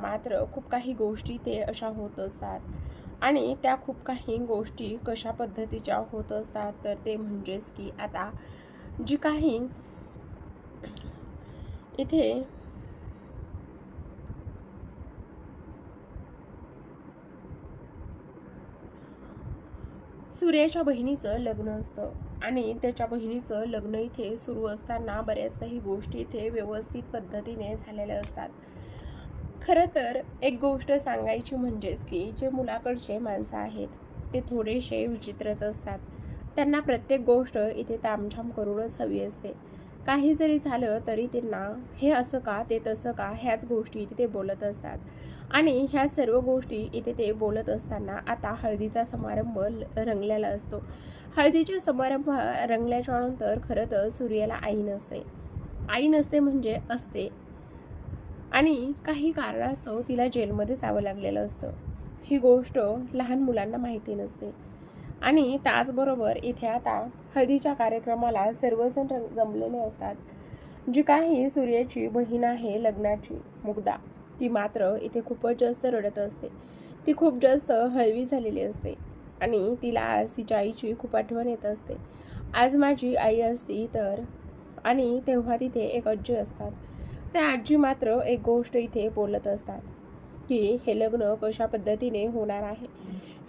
मात्र खूप काही गोष्टी ते अशा होत असतात. आणि त्या खूप काही गोष्टी कशा पद्धतीच्या होत असतात तर ते म्हणजेच की आता जी काही इथे सूर्याच्या बहिणीचं लग्न असतं. आणि त्याच्या बहिणीचं लग्न इथे सुरू असताना बऱ्याच काही गोष्टी इथे व्यवस्थित पद्धतीने झालेल्या असतात. खरं तर एक गोष्ट सांगायची म्हणजेच की जे मुलाकडचे माणसं आहेत ते थोडेसे विचित्रच असतात. त्यांना प्रत्येक गोष्ट इथे तामझाम करूनच हवी असते. काही जरी झालं तरी त्यांना हे असं का ते तसं का ह्याच गोष्टी इथे ते बोलत असतात. आणि ह्या सर्व गोष्टी इथे ते बोलत असताना आता हळदीचा समारंभ रंगलेला असतो. हळदीच्या समारंभ रंगल्याच्या नंतर खरं तर सूर्याला आई नसते. आई नसते म्हणजे असते. आणि काही कारणास्तव तिला जेलमध्ये जावं लागलेलं असतं. ही गोष्ट लहान मुलांना माहिती नसते. आणि त्याचबरोबर इथे आता हळदीच्या कार्यक्रमाला सर्वजण जमलेले असतात. जी काही सूर्याची बहीण आहे लग्नाची मुग्धा ती मात्र इथे खूपच जास्त रडत असते. ती खूप जास्त हळवी झालेली असते आणि तिला आज तिच्या आईची खूप आठवण येत असते. आज माझी आई असती तर आणि तेव्हा तिथे एक अज्जी असतात. त्या आजी मात्र एक गोष्ट इथे बोलत असतात की हे लग्न कशा पद्धतीने होणार आहे?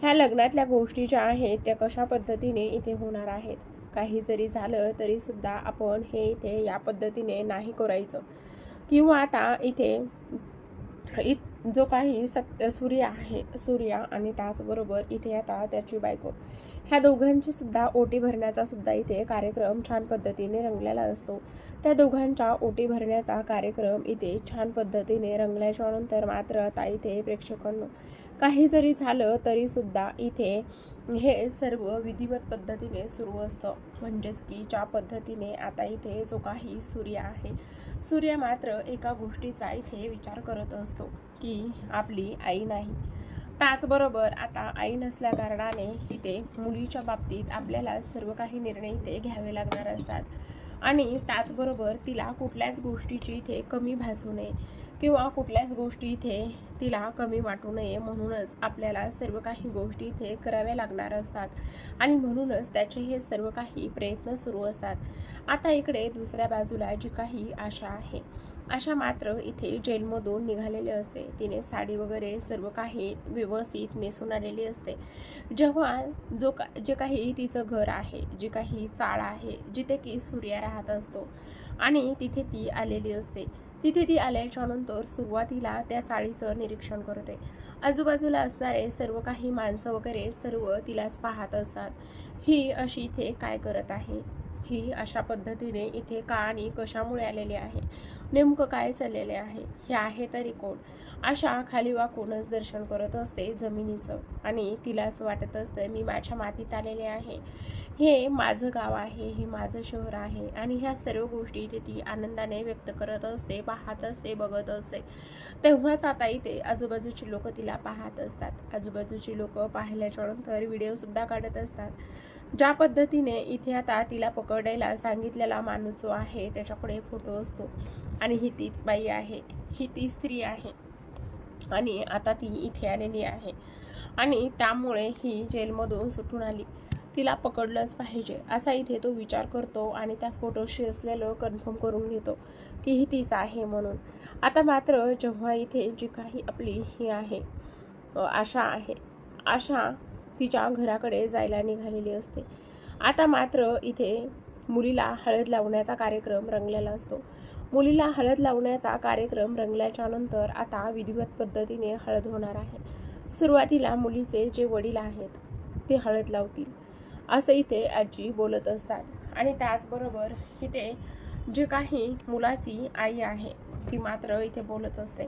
ह्या लग्नातल्या गोष्टी ज्या आहेत त्या कशा पद्धतीने इथे होणार आहेत? काही जरी झालं तरी सुद्धा आपण हे इथे या पद्धतीने नाही करायचं. किंवा आता इथे जो काही सत्य सूर्य आहे सूर्या आणि त्याचबरोबर इथे आता त्याची बायको. ह्या दोघांची सुद्धा ओटी भरण्याचा सुद्धा इथे कार्यक्रम छान पद्धतीने रंगलेला असतो. त्या दोघांच्या ओटी भरण्याचा कार्यक्रम इथे छान पद्धतीने रंगल्याच्या नंतर मात्र आता इथे प्रेक्षकांनो काही जरी झालं तरी सुद्धा इथे हे सर्व विधिवत पद्धतीने सुरू असतं. म्हणजेच की ज्या पद्धतीने आता इथे जो काही सूर्य आहे सूर्य मात्र एका गोष्टीचा इथे विचार करत असतो. की आपली आई नाही. त्याचबरोबर आता आई नसल्या कारणाने इथे मुलीच्या बाबतीत आपल्याला सर्व काही निर्णय इथे घ्यावे लागणार असतात. आणि त्याचबरोबर तिला कुठल्याच गोष्टीची इथे कमी भासू नये किंवा कुठल्याच गोष्टी इथे तिला कमी वाटू नये म्हणूनच आपल्याला सर्व काही गोष्टी इथे कराव्या लागणार असतात. आणि म्हणूनच त्याचे हे सर्व काही प्रयत्न सुरू असतात. आता इकडे दुसऱ्या बाजूला जी काही आशा आहे. अशा मात्र इथे जेलमधून निघालेले असते. तिने साडी वगैरे सर्व काही व्यवस्थित नेसून आलेली असते. जेव्हा जो का जे काही तिचं घर आहे जी काही चाळ आहे जिथे की सूर्या राहत असतो आणि तिथे ती आलेली असते. तिथे ती आल्याच्यानंतर सुरुवातीला त्या चाळीचं निरीक्षण करते. आजूबाजूला असणारे सर्व काही माणसं वगैरे सर्व तिलाच पाहत असतात. ही अशी इथे काय करत आहे? ही अशा पद्धतीने इथे का आणि कशामुळे आलेली आहे? नेमकं काय चाललेले आहे? हे आहे तरी कोण? अशा खाली वाकूनच दर्शन करत असते जमिनीचं. आणि तिला असं वाटत असतं मी माझ्या मातीत आलेले आहे. हे माझं गाव आहे हे माझं शहर आहे. आणि ह्या सर्व गोष्टी इथे ती आनंदाने व्यक्त करत असते पाहत असते बघत असते. तेव्हाच आता इथे आजूबाजूची लोक तिला पाहत असतात. आजूबाजूची लोक पाहिल्याच्या नंतर व्हिडिओसुद्धा काढत असतात. ज्या पद्धतीने इथे आता तिला पकडायला सांगितलेला माणूस जो आहे त्याच्याकडे फोटो असतो. आणि ही तीच बाई आहे. ही ती स्त्री आहे. आणि आता ती इथे आलेली आहे. आणि त्यामुळे ही जेलमधून सुटून आली. तिला पकडलंच पाहिजे असा इथे तो विचार करतो आणि त्या फोटोशी असलेलं कन्फर्म करून घेतो की ही तीच आहे म्हणून. आता मात्र जेव्हा इथे जी काही आपली ही आहे आशा आहे आशा तिच्या घराकडे जायला निघालेली असते. आता मात्र इथे मुलीला हळद लावण्याचा कार्यक्रम रंगलेला असतो. मुलीला हळद लावण्याचा कार्यक्रम रंगल्याच्या नंतर आता विधिवत पद्धतीने हळद होणार आहे. सुरुवातीला मुलीचे जे वडील आहेत ते हळद लावतील असं इथे आजी बोलत असतात. आणि त्याचबरोबर इथे जे काही मुलाची आई आहे ती मात्र इथे बोलत असते.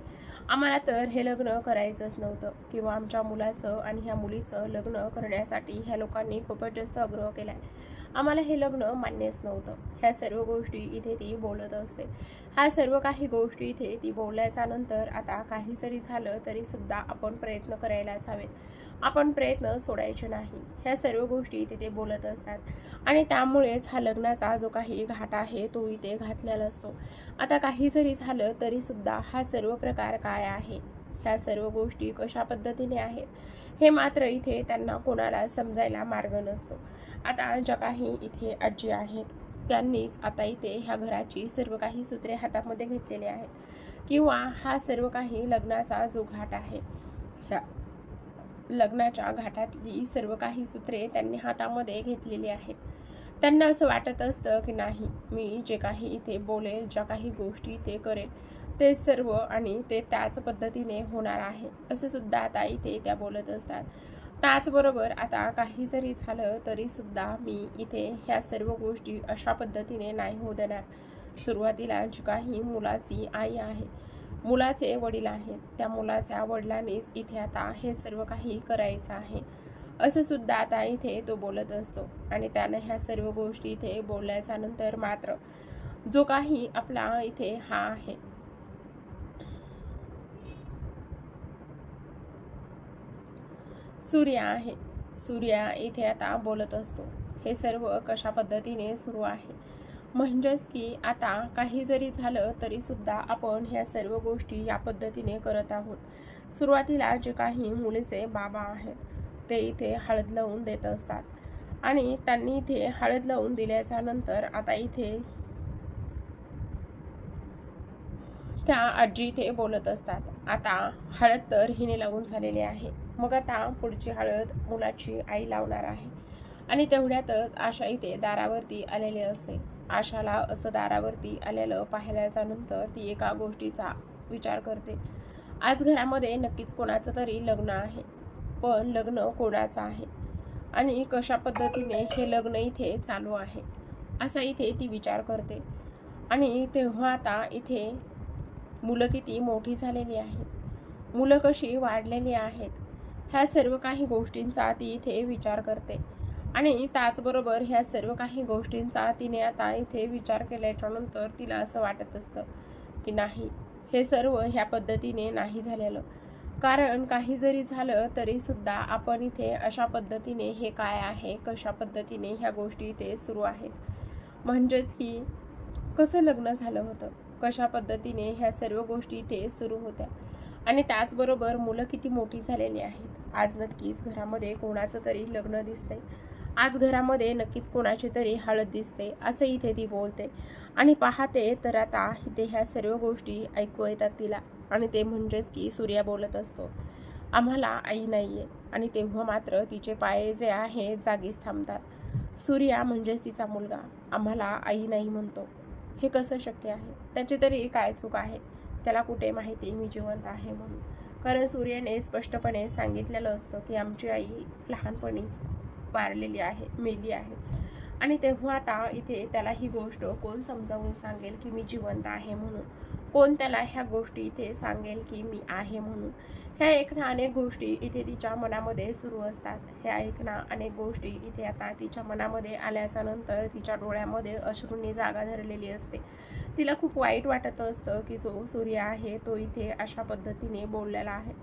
आम्हाला तर हे लग्न करायचंच नव्हतं. किंवा आमच्या मुलाचं आणि ह्या मुलीचं लग्न करण्यासाठी ह्या लोकांनी खूपच जास्त आग्रह केला आहे आम्हाला हे लग्न मान्यच नव्हतं. ह्या सर्व गोष्टी इथे ती बोलत असते. ह्या सर्व काही गोष्टी इथे ती बोलल्याच्या नंतर आता काही जरी झालं तरी सुद्धा आपण प्रयत्न करायलाच हवेत. आपण प्रयत्न सोडायचे नाही. ह्या सर्व गोष्टी इथे ते बोलत असतात. आणि त्यामुळेच हा लग्नाचा जो काही घाट आहे तो इथे घातलेला असतो. आता काही जरी झालं तरी तरीसुद्धा हा सर्व प्रकार काय आहे? ह्या सर्व गोष्टी कशा पद्धतीने आहेत? हे मात्र इथे त्यांना कोणाला समजायला मार्ग नसतो. आता ज्या काही इथे आजी आहेत त्यांनीच आता इथे ह्या घराची सर्व काही सूत्रे हातामध्ये घेतलेली आहेत. किंवा हा सर्व काही लग्नाचा जो घाट आहे ह्या लग्नाच्या घाटातली सर्व काही सूत्रे त्यांनी हातामध्ये घेतलेली आहेत. त्यांना असं वाटत असतं की नाही मी जे काही इथे बोलेल ज्या काही गोष्टी इथे करेल ते सर्व आणि ते त्याच पद्धतीने होणार आहे असे सुद्धा आता इथे त्या बोलत असतात. त्याचबरोबर आता काही जरी झालं तरी सुद्धा मी इथे ह्या सर्व गोष्टी अशा पद्धतीने नाही होऊ देणार. सुरुवातीला जी काही मुलाची आई आहे मुलाचे वडील आहेत त्या मुलाच्या वडिलांनीच इथे आता हे सर्व काही करायचं आहे. असं सुद्धा आता इथे तो बोलत असतो. आणि त्यानं ह्या सर्व गोष्टी इथे बोलल्याच्या नंतर मात्र जो काही आपला इथे हा आहे. सूर्य आहे. सूर्य इथे आता बोलत असतो. हे सर्व कशा पद्धतीने सुरू आहे? म्हणजेच की आता काही जरी झालं तरी सुद्धा आपण ह्या सर्व गोष्टी या पद्धतीने करत आहोत. सुरुवातीला जे काही मुलीचे बाबा आहेत ते इथे हळद लावून देत असतात. आणि त्यांनी इथे हळद लावून दिल्याच्या नंतर आता इथे त्या आजी इथे बोलत असतात. आता हळद तर हिने लावून झालेली आहे. मग आता पुढची हळद मुलाची आई लावणार आहे. आणि तेवढ्यातच आशा इथे दारावरती आलेली असते. आशाला असं दारावरती आलेलं पाहिल्याच्या नंतर ती एका गोष्टीचा विचार करते. आज घरामध्ये नक्कीच कोणाचं तरी लग्न आहे. पण लग्न कोणाचं आहे? आणि कशा पद्धतीने हे लग्न इथे चालू आहे? असा इथे ती विचार करते. आणि तेव्हा आता इथे मुलं किती मोठी झालेली आहेत. मुलं कशी वाढलेली आहेत? ह्या सर्व काही गोष्टींचा ती इथे विचार करते. आणि त्याचबरोबर ह्या सर्व काही गोष्टींचा तिने आता इथे विचार केल्याच्यानंतर तिला असं वाटत असतं की नाही हे सर्व ह्या पद्धतीने नाही झालेलं. कारण काही जरी झालं तरी सुद्धा आपण इथे अशा पद्धतीने हे काय आहे कशा पद्धतीने ह्या गोष्टी इथे सुरू आहेत. म्हणजेच की कसं लग्न झालं होतं कशा पद्धतीने ह्या सर्व गोष्टी इथे सुरू होत्या. आणि त्याचबरोबर मुलं किती मोठी झालेली आहेत. आज नक्कीच घरामध्ये कोणाचं तरी लग्न दिसतंय. आज घरामध्ये नक्कीच कोणाची तरी हळद दिसते असं इथे ती बोलते. आणि पाहते तर आता इथे ह्या सर्व गोष्टी ऐकू येतात तिला. आणि ते म्हणजेच की सूर्या बोलत असतो आम्हाला आई नाही आहे आणि तेव्हा मात्र तिचे पाय जे आहे जागीच थांबतात. सूर्या म्हणजेच तिचा मुलगा आम्हाला आई नाही म्हणतो. हे कसं शक्य आहे? त्याची तरी काय चूक आहे? त्याला कुठे माहिती मी जिवंत आहे म्हणून. कारण सूर्याने स्पष्टपणे सांगितलेलं असतं की आमची आई लहानपणीच वारलेली आहे मेली आहे. आणि तेव्हा आता इथे त्याला ही गोष्ट कोण समजावून सांगेल की मी जिवंत आहे म्हणून? कोण त्याला ह्या गोष्टी इथे सांगेल की मी आहे म्हणून? ह्या ऐकणं अनेक गोष्टी इथे तिच्या मनामध्ये सुरू असतात. ह्या ऐकणं अनेक गोष्टी इथे आता तिच्या मनामध्ये आल्याच्यानंतर तिच्या डोळ्यामध्ये अश्रूंनी जागा धरलेली असते. तिला खूप वाईट वाटत असतं की जो सूर्य आहे तो इथे अशा पद्धतीने बोललेला आहे.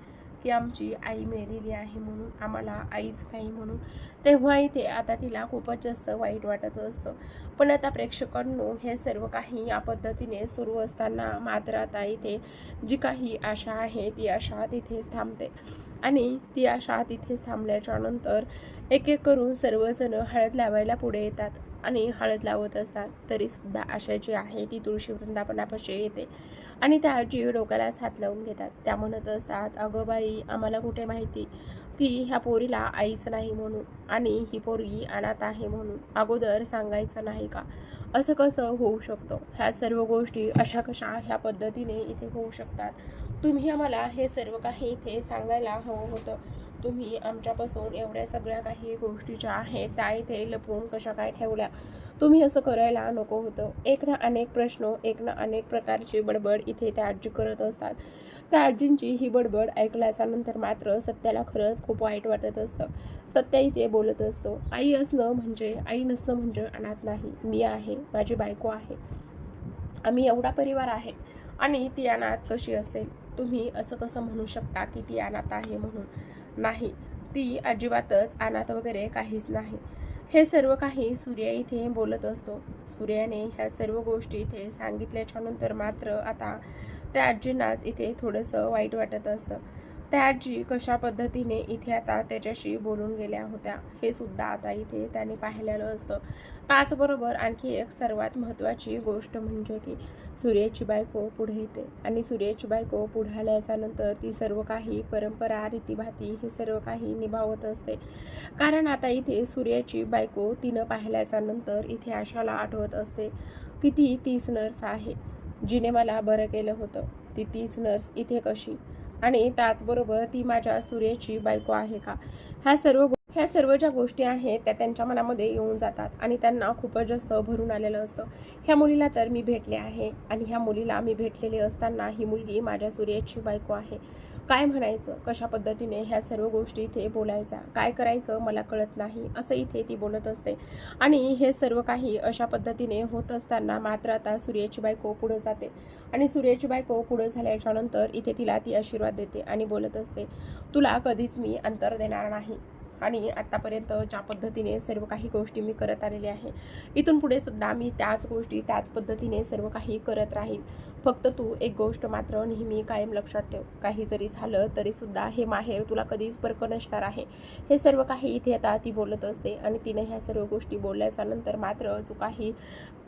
की आमची आई मेलेली आहे म्हणून आम्हाला आईच नाही म्हणून. तेव्हा इथे आता तिला खूपच जास्त वाईट वाटत असतं. पण आता प्रेक्षकांनो हे सर्व काही या पद्धतीने सुरू असताना मात्र आता इथे जी काही आशा आहे ती आशा तिथेच थांबते. आणि ती आशा तिथेच थांबल्याच्या नंतर एक एक करून सर्वजण हळद लावायला पुढे येतात. आणि हळद लावत असतात तरीसुद्धा आशा जी आहे ती तुळशी वृंदापनापाशी येते. आणि त्या जीव डोक्यालाच हात लावून घेतात. त्या म्हणत असतात अगं बाई आम्हाला कुठे माहिती की ह्या पोरीला आईच नाही म्हणून आणि ही पोरगी अनाथ आहे म्हणून अगोदर सांगायचं नाही का? असं कसं होऊ शकतो? ह्या सर्व गोष्टी अशा कशा ह्या पद्धतीने इथे होऊ शकतात? तुम्ही आम्हाला हे सर्व काही इथे सांगायला हवं होतं. तुम्ही आमच्यापासून एवढ्या सगळ्या काही गोष्टी ज्या आहेत त्या इथे लपवून कशा काय ठेवल्या? तुम्ही असं करायला नको होतं. एक ना अनेक प्रश्न एक ना अनेक प्रकारची बडबड इथे त्या आजी करत असतात. त्या आजींची ही बडबड ऐकल्याच्या नंतर मात्र सत्याला खरंच खूप वाईट वाटत असतं. सत्या इथे बोलत असतो आई असणं म्हणजे आई नसणं म्हणजे अनाथ नाही. मी आहे माझी बायको आहे. आम्ही एवढा परिवार आहे. आणि ती अनाथ कशी असेल? तुम्ही असं कसं म्हणू शकता की ती अनाथ आहे म्हणून? नाही. ती अजिबातच अनाथ वगैरे काहीच नाही. हे सर्व काही सूर्य इथे बोलत असतो. सूर्याने ह्या सर्व गोष्टी इथे सांगितल्याच्या नंतर मात्र आता त्या आजींनाच इथे थोडंसं वाईट वाटत असतं. त्याजी कशा पद्धतीने इथे आता त्याच्याशी बोलून गेल्या होत्या हे सुद्धा आता इथे त्यांनी पाहिलेलं असतं. त्याचबरोबर आणखी एक सर्वात महत्त्वाची गोष्ट म्हणजे की सूर्याची बायको पुढे येते आणि सूर्याची बायको पुढे आल्याच्यानंतर ती सर्व काही परंपरा रीतीभाती हे सर्व काही निभावत असते. कारण आता इथे सूर्याची बायको तिनं पाहिल्याच्या नंतर इथे आशाला आठवत असते की ती तीच नर्स आहे जिने मला बरं केलं होतं. ती तीच नर्स इथे कशी? आणि त्याचबरोबर ती माझ्या सूर्याची बायको आहे का? ह्या सर्व ह्या सर्व ज्या गोष्टी आहेत त्या त्यांच्या मनामध्ये येऊन जातात आणि त्यांना खूपच जास्त भरून आलेलं असतं. ह्या मुलीला तर मी भेटले आहे आणि ह्या मुलीला मी भेटलेली असताना ही मुलगी माझ्या सूर्याची बायको आहे. काय म्हणायचं? कशा पद्धतीने ह्या सर्व गोष्टी इथे बोलायच्या? काय करायचं? मला कळत नाही. असं इथे ती बोलत असते. आणि हे सर्व काही अशा पद्धतीने होत असताना मात्र आता सूर्याची बायको पुढे जाते. आणि सूर्याची बायको पुढे झाल्याच्यानंतर इथे तिला ती आशीर्वाद देते आणि बोलत असते तुला कधीच मी अंतर देणार नाही. आणि आत्तापर्यंत ज्या पद्धतीने सर्व काही गोष्टी मी करत आलेली आहे इथून पुढे सुद्धा मी त्याच गोष्टी त्याच पद्धतीने सर्व काही करत राहील फक्त तू एक गोष्ट मात्र नेहमी कायम लक्षात ठेव. काही जरी झालं तरी सुद्धा हे माहेर तुला कधीच परक नसणार आहे. हे सर्व काही इथे आता ती बोलत असते आणि तिने ह्या सर्व गोष्टी बोलल्याच्या नंतर मात्र जो काही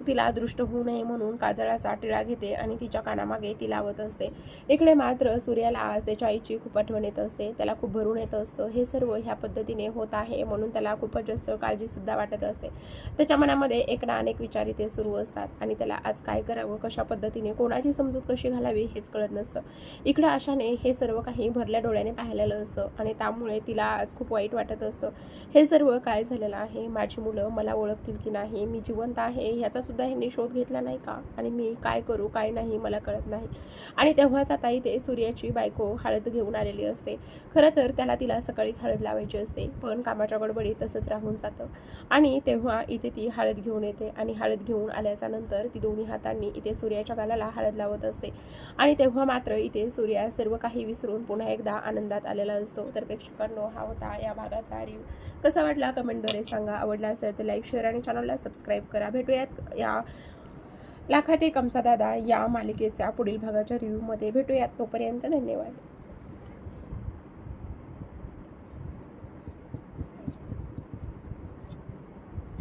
तिला दृष्ट होऊ नये म्हणून काजळाचा टिळा घेते आणि तिच्या कानामागे ती लावत असते. इकडे मात्र सूर्याला आज त्याच्या आईची खूप आठवण येत असते. त्याला खूप भरून येत असतं. हे सर्व ह्या पद्धतीने होत आहे म्हणून त्याला खूपच जास्त काळजीसुद्धा वाटत असते. त्याच्या मनामध्ये एक ना अनेक विचार इथे सुरू असतात आणि त्याला आज काय करावं कशा पद्धतीने कोणाची समजूत कशी घालावी हेच कळत नसतं. इकडं आशाने हे सर्व काही भरल्या डोळ्याने पाहिलेलं असतं आणि त्यामुळे तिला आज खूप वाईट वाटत असतं. हे सर्व काय झालेलं आहे? माझी मुलं मला ओळखतील की नाही? मी जिवंत आहे? ह्याचासुद्धा ह्यांनी शोध घेतला नाही का? आणि मी काय करू काय नाही मला कळत नाही. आणि तेव्हाच आता इथे सूर्याची बायको हळद घेऊन आलेली असते. खरं तर त्याला तिला सकाळीच हळद लावायची असते. पण कामाच्या गडबडीत तसंच राहून जातं. आणि तेव्हा इथे ती हळद घेऊन येते आणि हळद घेऊन आल्याच्यानंतर ती दोन्ही हातांनी इथे सूर्याच्या गालाला हळद लावत असते. आणि तेव्हा मात्र इथे सूर्या सर्व काही विसरून पुन्हा एकदा आनंदात आलेला असतो. तर प्रेक्षकांनो हा होता या भागाचा रिव्ह्यू कसा वाटला कमेंटद्वारे सांगा. आवडला असेल तर लाईक शेअर आणि चॅनलला सबस्क्राईब करा. भेटूयात या लाखात एक आमचा दादा या मालिकेच्या पुढील भागाच्या रिव्ह्यूमध्ये भेटूयात तोपर्यंत धन्यवाद.